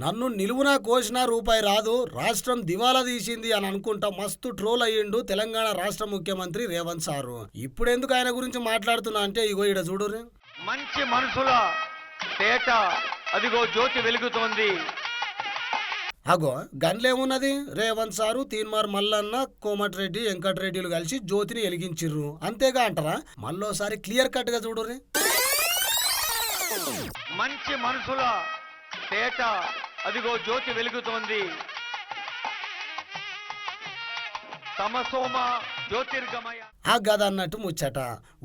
నన్ను నిలువునా కోసిన రూపాయి రాదు రాష్ట్రం దివాలా తీసింది అని అనుకుంటా మస్తు ట్రోల్ అయ్యిండు తెలంగాణ రాష్ట్ర ముఖ్యమంత్రి రేవంత్ సారు. ఇప్పుడు ఎందుకు ఆయన గురించి మాట్లాడుతున్నా అంటే ఇగో ఇడ చూడు మంచి మనసుల తేట అదిగో జ్యోతి వెలుగుతోంది. అగో గన్లేమున్నది రేవంత్ సారు తీన్మార్ మల్లన్న కోమటిరెడ్డి వెంకటరెడ్డిలు కలిసి జ్యోతిని వెలిగించిర్రు. అంతేగా అంటారా? మళ్ళోసారి క్లియర్ కట్గా చూడుర్రి. మంచి మనసుల తేట అదిగో జ్యోతి వెలుగుతోంది. తమసోమ జ్యోతిర్గమయ. ఆ గద అన్నట్టు ముచ్చట.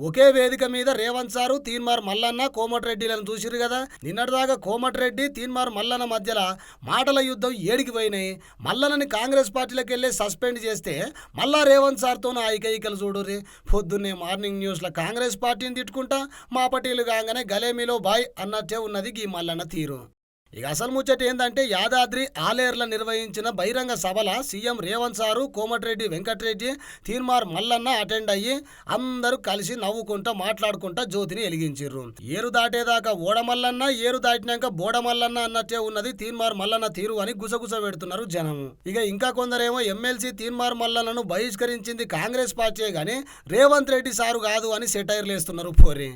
ఒకే వేదిక మీద రేవంత్ సారు తీన్మార్ మల్లన్న కోమటిరెడ్డిలను చూసిరు కదా? నిన్నటిదాకా కోమటిరెడ్డి తీన్మార్ మల్లన్న మధ్యలో మాటల యుద్ధం ఏడికి పోయినాయి. మల్లన్నని కాంగ్రెస్ పార్టీలోకి వెళ్ళి సస్పెండ్ చేస్తే మళ్ళా రేవంత్ సార్తో ఐకైకలు చూడుర్రి. పొద్దున్నే మార్నింగ్ న్యూస్లో కాంగ్రెస్ పార్టీని తిట్టుకుంటా మా పటీలు కాగానే గలేమిలో బాయ్ అన్నట్టే ఉన్నది ఈ మల్లన్న తీరు. ఇక అసలు ముచ్చట ఏంటంటే యాదాద్రి ఆలేర్ల నిర్వహించిన బహిరంగ సభల CM Revanth sir Komatireddy Venkatreddy Teenmaar Mallanna attend అయ్యి అందరూ కలిసి నవ్వుకుంటా మాట్లాడుకుంటా జ్యోతిని వెలిగించారు ఏరు దాటేదాకా ఓడమల్లన్న ఏరు దాటినాక బోడమల్లన్న అన్నట్టే ఉన్నది తీర్మార్ మల్లన్న తీరు అని గుసగుస పెడుతున్నారు జనం. ఇక ఇంకా కొందరేమో ఎమ్మెల్సీ తీర్మార్ మల్లన్నను బహిష్కరించింది కాంగ్రెస్ పార్టీ గాని రేవంత్ రెడ్డి సారు కాదు అని సెటైర్లు వేస్తున్నారు పోరి.